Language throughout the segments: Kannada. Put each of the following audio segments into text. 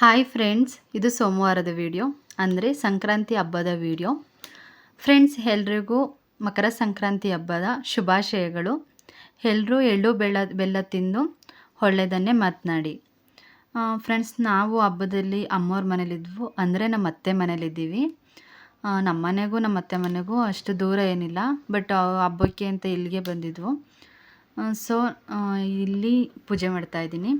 ಹಾಯ್ ಫ್ರೆಂಡ್ಸ್, ಇದು ಸೋಮವಾರದ ವಿಡಿಯೋ, ಅಂದರೆ ಸಂಕ್ರಾಂತಿ ಹಬ್ಬದ ವಿಡಿಯೋ. ಫ್ರೆಂಡ್ಸ್, ಎಲ್ರಿಗೂ ಮಕರ ಸಂಕ್ರಾಂತಿ ಹಬ್ಬದ ಶುಭಾಶಯಗಳು. ಎಲ್ಲರೂ ಎಳ್ಳು ಬೆಲ್ಲ ಬೆಲ್ಲ ತಿಂದು ಒಳ್ಳೆಯದನ್ನೇ ಮಾತನಾಡಿ. ಫ್ರೆಂಡ್ಸ್, ನಾವು ಹಬ್ಬದಲ್ಲಿ ಅಮ್ಮವ್ರ ಮನೇಲಿದ್ವು, ಅಂದರೆ ನಮ್ಮ ಅತ್ತೆ ಮನೇಲಿದ್ದೀವಿ. ನಮ್ಮ ಮನೆಗೂ ನಮ್ಮ ಅತ್ತೆ ಮನೆಗೂ ಅಷ್ಟು ದೂರ ಏನಿಲ್ಲ, ಬಟ್ ಹಬ್ಬಕ್ಕೆ ಅಂತ ಇಲ್ಲಿಗೆ ಬಂದಿದ್ವು. ಸೊ ಇಲ್ಲಿ ಪೂಜೆ ಮಾಡ್ತಾ ಇದ್ದೀನಿ.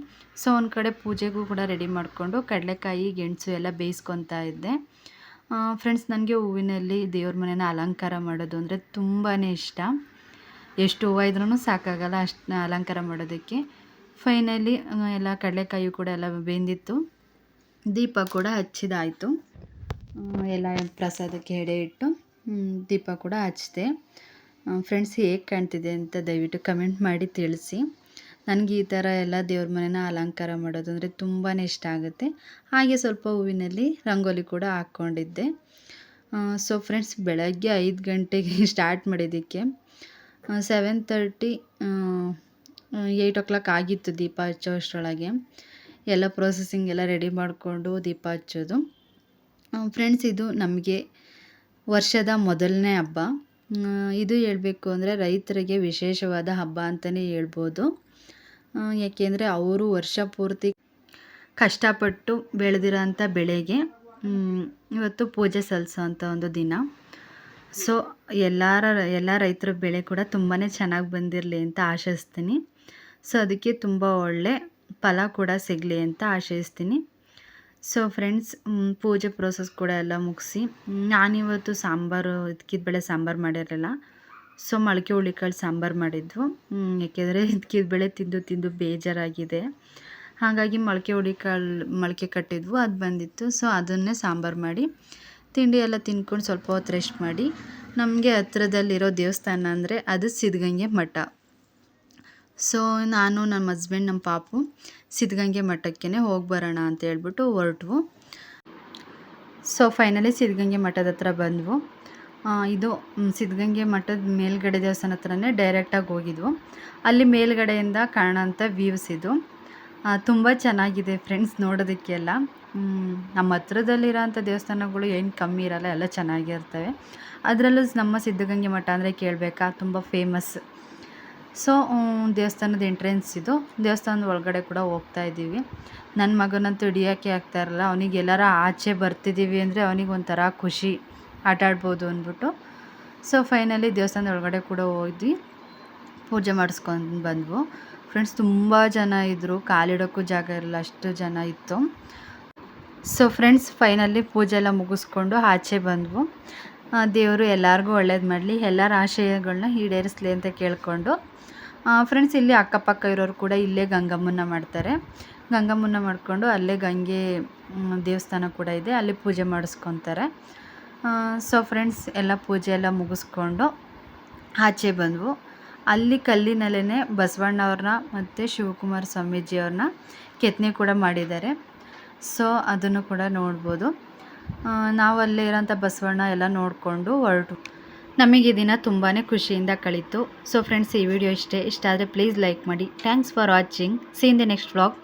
ಸೊ ಒಂದು ಕಡೆ ಪೂಜೆಗೂ ಕೂಡ ರೆಡಿ ಮಾಡಿಕೊಂಡು ಕಡಲೆಕಾಯಿ, ಗೆಣಸು ಎಲ್ಲ ಬೇಯಿಸ್ಕೊತಾ ಇದ್ದೆ. ಫ್ರೆಂಡ್ಸ್ ನನಗೆ ಹೂವಿನಲ್ಲಿ ದೇವ್ರ ಮನೇನ ಅಲಂಕಾರ ಮಾಡೋದು ಅಂದರೆ ತುಂಬಾ ಇಷ್ಟ. ಎಷ್ಟು ಹೂವು ಇದ್ರೂ ಸಾಕಾಗಲ್ಲ ಅಷ್ಟು ಅಲಂಕಾರ ಮಾಡೋದಕ್ಕೆ. ಫೈನಲಿ ಎಲ್ಲ ಕಡಲೆಕಾಯಿ ಕೂಡ ಎಲ್ಲ ಬೆಂದಿತ್ತು. ದೀಪ ಕೂಡ ಹಚ್ಚಿದಾಯಿತು. ಎಲ್ಲ ಪ್ರಸಾದಕ್ಕೆ ಎಡೆ ಇಟ್ಟು ದೀಪ ಕೂಡ ಹಚ್ಚಿದೆ. ಫ್ರೆಂಡ್ಸ್ ಹೇಗೆ ಕಾಣ್ತಿದೆ ಅಂತ ದಯವಿಟ್ಟು ಕಮೆಂಟ್ ಮಾಡಿ ತಿಳಿಸಿ. ನನಗೆ ಈ ಥರ ಎಲ್ಲ ದೇವ್ರ ಮನೇನ ಅಲಂಕಾರ ಮಾಡೋದು ಅಂದರೆ ತುಂಬಾ ಇಷ್ಟ ಆಗುತ್ತೆ. ಹಾಗೆ ಸ್ವಲ್ಪ ಹೂವಿನಲ್ಲಿ ರಂಗೋಲಿ ಕೂಡ ಹಾಕ್ಕೊಂಡಿದ್ದೆ. ಸೊ ಫ್ರೆಂಡ್ಸ್ ಬೆಳಗ್ಗೆ ಐದು ಗಂಟೆಗೆ ಸ್ಟಾರ್ಟ್ ಮಾಡಿದ್ದಕ್ಕೆ seven thirty eight o'clock ಆಗಿತ್ತು ದೀಪ ಹಚ್ಚೋ ಅಷ್ಟರೊಳಗೆ. ಎಲ್ಲ ಪ್ರೊಸೆಸಿಂಗ್ ಎಲ್ಲ ರೆಡಿ ಮಾಡಿಕೊಂಡು ದೀಪ ಹಚ್ಚೋದು. ಫ್ರೆಂಡ್ಸ್ ಇದು ನಮಗೆ ವರ್ಷದ ಮೊದಲನೇ ಹಬ್ಬ. ಇದು ಹೇಳಬೇಕು ಅಂದರೆ ರೈತರಿಗೆ ವಿಶೇಷವಾದ ಹಬ್ಬ ಅಂತಲೇ ಹೇಳ್ಬೋದು. ಯಾಕೆಂದರೆ ಅವರು ವರ್ಷ ಪೂರ್ತಿ ಕಷ್ಟಪಟ್ಟು ಬೆಳೆದಿರೋಂಥ ಬೆಳೆಗೆ ಇವತ್ತು ಪೂಜೆ ಸಲ್ಲಿಸೋವಂಥ ಒಂದು ದಿನ. ಸೊ ಎಲ್ಲರ, ಎಲ್ಲ ರೈತರ ಬೆಳೆ ಕೂಡ ತುಂಬಾ ಚೆನ್ನಾಗಿ ಬಂದಿರಲಿ ಅಂತ ಆಶಿಸ್ತೀನಿ. ಸೊ ಅದಕ್ಕೆ ತುಂಬ ಒಳ್ಳೆ ಫಲ ಕೂಡ ಸಿಗಲಿ ಅಂತ ಆಶಯಿಸ್ತೀನಿ ಸೊ ಫ್ರೆಂಡ್ಸ್ ಪೂಜೆ ಪ್ರೋಸೆಸ್ ಕೂಡ ಎಲ್ಲ ಮುಗಿಸಿ ನಾನಿವತ್ತು ಸಾಂಬಾರು ಬೇಳೆ ಸಾಂಬಾರು ಮಾಡಿರಲಿಲ್ಲ. ಸೊ ಮೊಳಕೆ ಹುಳಿಕಾಳು ಸಾಂಬಾರು ಮಾಡಿದ್ವು. ಯಾಕೆಂದರೆ ಇದ್ಕಿದ ಬೇಳೆ ತಿಂದು ತಿಂದು ಬೇಜಾರಾಗಿದೆ. ಹಾಗಾಗಿ ಮೊಳಕೆ ಹುಳಿಕಾಳು, ಮೊಳಕೆ ಕಟ್ಟಿದ್ವು, ಅದು ಬಂದಿತ್ತು. ಸೊ ಅದನ್ನೇ ಸಾಂಬಾರು ಮಾಡಿ, ತಿಂಡಿ ಎಲ್ಲ ತಿನ್ಕೊಂಡು ಸ್ವಲ್ಪ ಹೊತ್ತು ರೆಸ್ಟ್ ಮಾಡಿ, ನಮಗೆ ಹತ್ರದಲ್ಲಿರೋ ದೇವಸ್ಥಾನ ಅಂದರೆ ಅದು ಸಿದ್ಧಗಂಗೆ ಮಠ. ಸೊ ನಾನು ನಮ್ಮ ಹಸ್ಬೆಂಡ್ ನಮ್ಮ ಪಾಪು ಸಿದ್ಧಗಂಗೆ ಮಠಕ್ಕೆ ಹೋಗಿ ಬರೋಣ ಅಂತ ಹೇಳ್ಬಿಟ್ಟು ಹೊರಟ್ವು. ಸೊ ಫೈನಲಿ ಸಿದ್ಧಗಂಗೆ ಮಠದ ಹತ್ರ ಬಂದವು. ಇದು ಸಿದ್ಧಗಂಗೆ ಮಠದ ಮೇಲ್ಗಡೆ ದೇವಸ್ಥಾನ ಹತ್ರನೇ ಡೈರೆಕ್ಟಾಗಿ ಹೋಗಿದ್ವು. ಅಲ್ಲಿ ಮೇಲ್ಗಡೆಯಿಂದ ಕಾಣೋಂಥ ವ್ಯೂಸ್ ಇದು. ತುಂಬ ಚೆನ್ನಾಗಿದೆ ಫ್ರೆಂಡ್ಸ್ ನೋಡೋದಕ್ಕೆಲ್ಲ ನಮ್ಮ ಹತ್ರದಲ್ಲಿರೋಂಥ ದೇವಸ್ಥಾನಗಳು ಏನು ಕಮ್ಮಿ ಇರಲ್ಲ, ಎಲ್ಲ ಚೆನ್ನಾಗಿರ್ತವೆ ಅದರಲ್ಲೂ ನಮ್ಮ ಸಿದ್ಧಗಂಗೆ ಮಠ ಅಂದರೆ ಕೇಳಬೇಕಾ? ತುಂಬ ಫೇಮಸ್ ಸೊ ದೇವಸ್ಥಾನದ ಎಂಟ್ರೆನ್ಸ್ ಇದು. ದೇವಸ್ಥಾನದ ಒಳಗಡೆ ಕೂಡ ಹೋಗ್ತಾ ಇದ್ದೀವಿ. ನನ್ನ ಮಗನಂತೂ ಹಿಡಿಯೋಕ್ಕೆ ಆಗ್ತಾ ಇರಲ್ಲ. ಅವನಿಗೆ ಎಲ್ಲಾರ ಆಚೆ ಬರ್ತಿದ್ದೀವಿ ಅಂದರೆ ಅವನಿಗೆ ಒಂಥರ ಖುಷಿ. ಆಟ ಆಡ್ಬೋದು ಅಂದ್ಬಿಟ್ಟು. ಸೊ ಫೈನಲಿ ದೇವಸ್ಥಾನದ ಒಳಗಡೆ ಕೂಡ ಹೋದ್ವಿ. ಪೂಜೆ ಮಾಡಿಸ್ಕೊಂಡು ಬಂದ್ವು. ಫ್ರೆಂಡ್ಸ್ ತುಂಬ ಜನ ಇದ್ದರು ಕಾಲಿಡೋಕ್ಕೂ ಜಾಗ ಇರಲ್ಲ. ಅಷ್ಟು ಜನ ಇತ್ತು. ಸೊ ಫ್ರೆಂಡ್ಸ್ ಫೈನಲಿ ಪೂಜೆ ಎಲ್ಲ ಮುಗಿಸ್ಕೊಂಡು ಆಚೆ ಬಂದ್ವು. ದೇವರು ಎಲ್ಲರಿಗೂ ಒಳ್ಳೇದು ಮಾಡಲಿ, ಎಲ್ಲರ ಆಶಯಗಳನ್ನ ಈಡೇರಿಸಲಿ ಅಂತ ಕೇಳಿಕೊಂಡು ಫ್ರೆಂಡ್ಸ್ ಇಲ್ಲಿ ಅಕ್ಕಪಕ್ಕ ಇರೋರು ಕೂಡ ಇಲ್ಲೇ ಗಂಗಮ್ಮನ ಮಾಡ್ತಾರೆ. ಗಂಗಮ್ಮನ ಮಾಡಿಕೊಂಡು ಅಲ್ಲೇ ಗಂಗೆ ದೇವಸ್ಥಾನ ಕೂಡ ಇದೆ, ಅಲ್ಲಿ ಪೂಜೆ ಮಾಡಿಸ್ಕೊತಾರೆ. ಸೊ ಫ್ರೆಂಡ್ಸ್ ಎಲ್ಲ ಪೂಜೆ ಎಲ್ಲ ಮುಗಿಸ್ಕೊಂಡು ಆಚೆ ಬಂದವು. ಅಲ್ಲಿ ಕಲ್ಲಿನಲ್ಲೇ ಬಸವಣ್ಣವ್ರನ್ನ ಮತ್ತು ಶಿವಕುಮಾರ ಸ್ವಾಮೀಜಿಯವ್ರನ್ನ ಕೆತ್ತನೆ ಕೂಡ ಮಾಡಿದ್ದಾರೆ. ಸೊ ಅದನ್ನು ಕೂಡ ನೋಡ್ಬೋದು. ನಾವು ಇರೋಂಥ ಬಸವಣ್ಣ ಎಲ್ಲ ನೋಡಿಕೊಂಡು ಹೊರಟು. ನಮಗೆ ದಿನ ತುಂಬಾ ಖುಷಿಯಿಂದ ಕಳೀತು. ಸೊ ಫ್ರೆಂಡ್ಸ್ ಈ ವಿಡಿಯೋ ಇಷ್ಟೇ. ಇಷ್ಟ ಆದರೆ ಪ್ಲೀಸ್ ಲೈಕ್ ಮಾಡಿ. Thanks for watching seen the next vlog